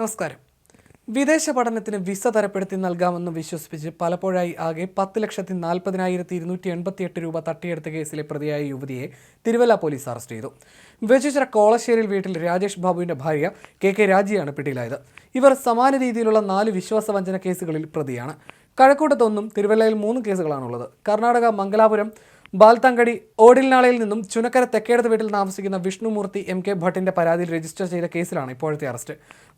നമസ്കാരം. വിദേശ പഠനത്തിന് വിസ തരപ്പെടുത്തി നൽകാമെന്ന് വിശ്വസിപ്പിച്ച് പലപ്പോഴായി ആകെ പത്ത് ലക്ഷത്തി നാൽപ്പതിനായിരത്തി ഇരുന്നൂറ്റി എൺപത്തിയെട്ട് രൂപ തട്ടിയെടുത്ത കേസിലെ പ്രതിയായ യുവതിയെ തിരുവല്ല പോലീസ് അറസ്റ്റ് ചെയ്തു. വെച്ചിച്ചിറ കോളശ്ശേരിൽ വീട്ടിൽ രാജേഷ് ബാബുവിന്റെ ഭാര്യ കെ കെ രാജിയാണ് പിടിയിലായത്. ഇവർ സമാന രീതിയിലുള്ള നാല് വിശ്വാസവഞ്ചന കേസുകളിൽ പ്രതിയാണ്. കഴക്കൂട്ടത്തൊന്നും തിരുവല്ലയിൽ മൂന്ന് കേസുകളാണുള്ളത്. കർണാടക മംഗലാപുരം ബാൽത്തങ്കടി ഓടിൽനാളയിൽ നിന്നും ചുനക്കര തെക്കേടത്ത് വീട്ടിൽ താമസിക്കുന്ന വിഷ്ണുമൂർത്തി എം കെ ഭട്ടിന്റെ പരാതിയിൽ രജിസ്റ്റർ ചെയ്ത കേസിലാണ് ഇപ്പോഴത്തെ അറസ്റ്റ്.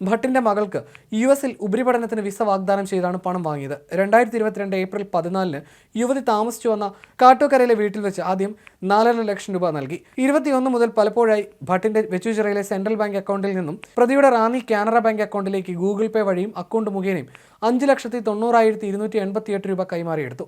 ഭട്ടിന്റെ മകൾക്ക് യു എസിൽ ഉപരിപഠനത്തിന് വിസ വാഗ്ദാനം ചെയ്താണ് പണം വാങ്ങിയത്. രണ്ടായിരത്തി ഇരുപത്തിരണ്ട് ഏപ്രിൽ പതിനാലിന് യുവതി താമസിച്ചു വന്ന കാട്ടോക്കരയിലെ വീട്ടിൽ വെച്ച് ആദ്യം നാലര ലക്ഷം രൂപ നൽകി. ഇരുപത്തിയൊന്ന് മുതൽ പലപ്പോഴായി ഭട്ടിന്റെ വെച്ചുചിറയിലെ സെൻട്രൽ ബാങ്ക് അക്കൗണ്ടിൽ നിന്നും പ്രതിയുടെ റാന്നി കാനറ ബാങ്ക് അക്കൗണ്ടിലേക്ക് ഗൂഗിൾ പേ വഴിയും അക്കൗണ്ട് മുഖേനയും അഞ്ച് ലക്ഷത്തി തൊണ്ണൂറായിരത്തി ഇരുന്നൂറ്റി എൺപത്തിയെട്ട് രൂപ കൈമാറിയെടുത്തു.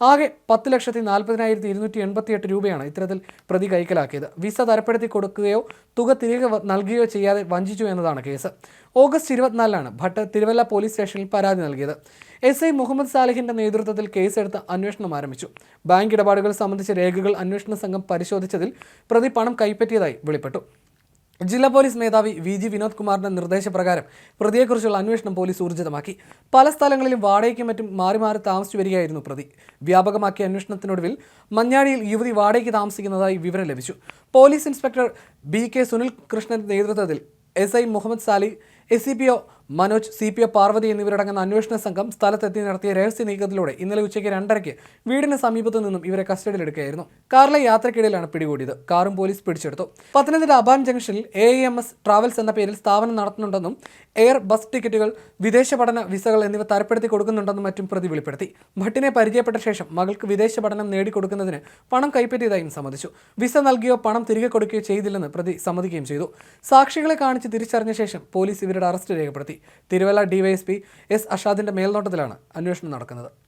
ആകെ പത്ത് ലക്ഷത്തി നാൽപ്പതിനായിരത്തി ഇരുന്നൂറ്റി എൺപത്തിയെട്ട് രൂപയാണ് ഇത്തരത്തിൽ പ്രതി കൈക്കലാക്കിയത് വിസ തരപ്പെടുത്തി കൊടുക്കുകയോ തുക തിരികെ നൽകുകയോ ചെയ്യാതെ വഞ്ചിച്ചു എന്നതാണ് കേസ്. ഓഗസ്റ്റ് ഇരുപത്തിനാലിലാണ് ഭട്ട് തിരുവല്ല പോലീസ് സ്റ്റേഷനിൽ പരാതി നൽകിയത്. എസ് ഐ മുഹമ്മദ് സാലിഹിന്റെ നേതൃത്വത്തിൽ കേസെടുത്ത് അന്വേഷണം ആരംഭിച്ചു. ബാങ്ക് ഇടപാടുകൾ സംബന്ധിച്ച രേഖകൾ അന്വേഷണ സംഘം പരിശോധിച്ചതിൽ പ്രതി പണം കൈപ്പറ്റിയതായി വെളിപ്പെട്ടു. ജില്ലാ പോലീസ് മേധാവി വി ജി വിനോദ് കുമാറിന്റെ നിർദ്ദേശപ്രകാരം പ്രതിയെക്കുറിച്ചുള്ള അന്വേഷണം പോലീസ് ഊർജിതമാക്കി പല സ്ഥലങ്ങളിലും വാടകയ്ക്കും മറ്റും മാറി മാറി താമസിച്ചു വരികയായിരുന്നു പ്രതി. വ്യാപകമാക്കിയ അന്വേഷണത്തിനൊടുവിൽ മഞ്ഞാടിയിൽ യുവതി വാടകയ്ക്ക് താമസിക്കുന്നതായി വിവരം ലഭിച്ചു. Police inspector B K Sunil കൃഷ്ണന്റെ നേതൃത്വത്തിൽ S I Muhammad Sali S C P O Manoj C P A Parvathi എന്നിവരടങ്ങുന്ന അന്വേഷണ സംഘം സ്ഥലത്തെത്തി നടത്തിയ രഹസ്യ നീക്കത്തിലൂടെ ഇന്നലെ ഉച്ചയ്ക്ക് രണ്ടരയ്ക്ക് വീടിന് സമീപത്തു നിന്നും ഇവരെ കസ്റ്റഡിയിലെടുക്കുകയായിരുന്നു. കാറിലെ യാത്രക്കിടയിലാണ് പിടികൂടിയത്. കാറും പോലീസ് പിടിച്ചെടുത്തു. പത്തനംതിട്ട അബാൻ ജംഗ്ഷനിൽ എ എം എസ് ട്രാവൽസ് എന്ന പേരിൽ സ്ഥാപനം നടത്തുന്നുണ്ടെന്നും എയർ ബസ് ടിക്കറ്റുകൾ വിദേശ പഠന വിസകൾ എന്നിവ തരപ്പെടുത്തി കൊടുക്കുന്നുണ്ടെന്നും മറ്റും പ്രതി വെളിപ്പെടുത്തി. ഭട്ടിനെ പരിചയപ്പെട്ട ശേഷം മകൾക്ക് വിദേശ പഠനം നേടിക്കൊടുക്കുന്നതിന് പണം കൈപ്പറ്റിയതായും സമ്മതിച്ചു. വിസ നൽകിയോ പണം തിരികെ കൊടുക്കുകയോ ചെയ്തില്ലെന്ന് പ്രതി സമ്മതിക്കുകയും ചെയ്തു. സാക്ഷികളെ കാണിച്ച് തിരിച്ചറിഞ്ഞ ശേഷം പോലീസ് ഇവരുടെ അറസ്റ്റ് രേഖപ്പെടുത്തി. തിരുവല്ല ഡിവൈഎസ്പി എസ് അഷാദിന്റെ മേൽനോട്ടത്തിലാണ് അന്വേഷണം നടക്കുന്നത്.